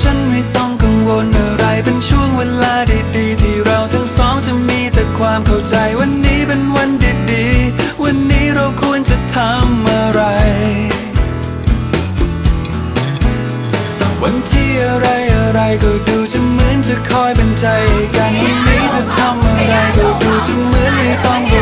ฉันไม่ต้องกังวลอะไรเป็นช่วงเวลาดีๆ ที่เราทั้งสองจะมีแต่ความเข้าใจวันนี้เป็นวันดีๆ วันนี้เราควรจะทำอะไร วันที่อะไรอะไรก็ดูจะเหมือนจะคอยเป็นใจกันวันนี้จะทำอะไรก็ดูจะเหมือนไม่ต้องกัง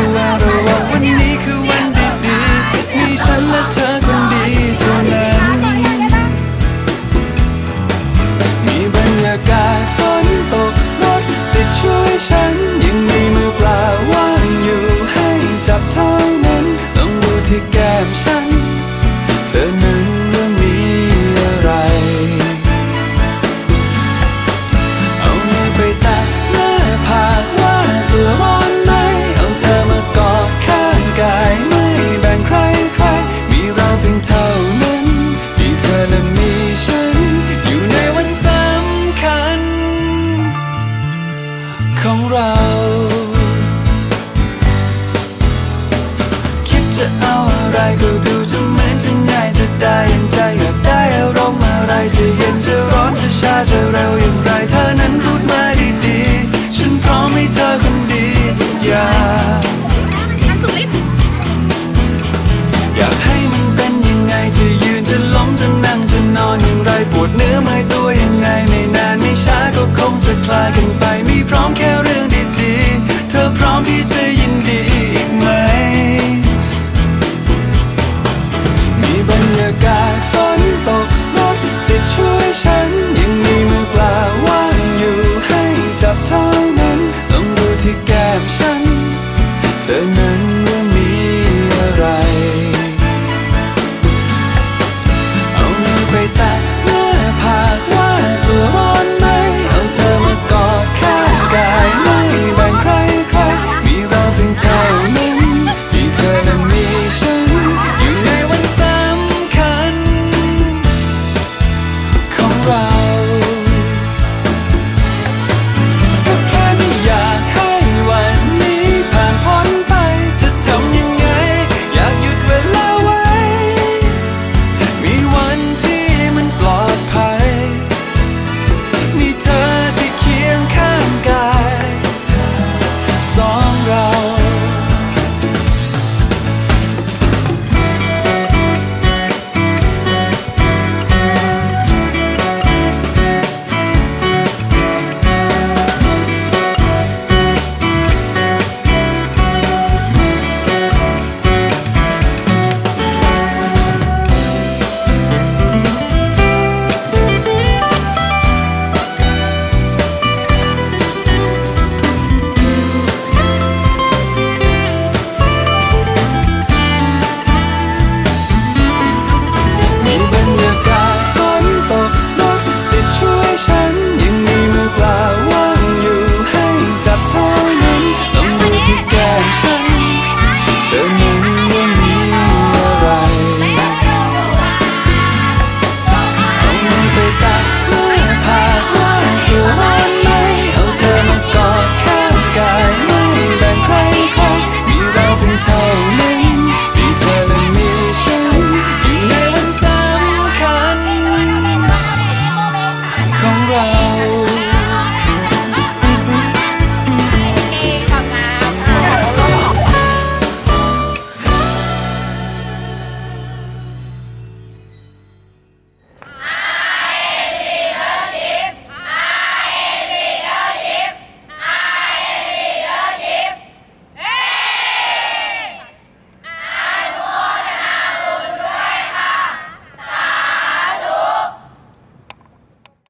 มฉัน เธอนั้น ช้าจะเร็วอย่างไรเธอนั้นพูดมาดีดีฉันพร้อมให้เธอคนดีทุกอย่างอยากให้มันเป็นยังไงจะยืนจะล้มจะนั่งจะนอนอย่างไรปวดเนื้อไม่ตัวยังไงไม่นานไม่ช้าก็คงจะคลายกัน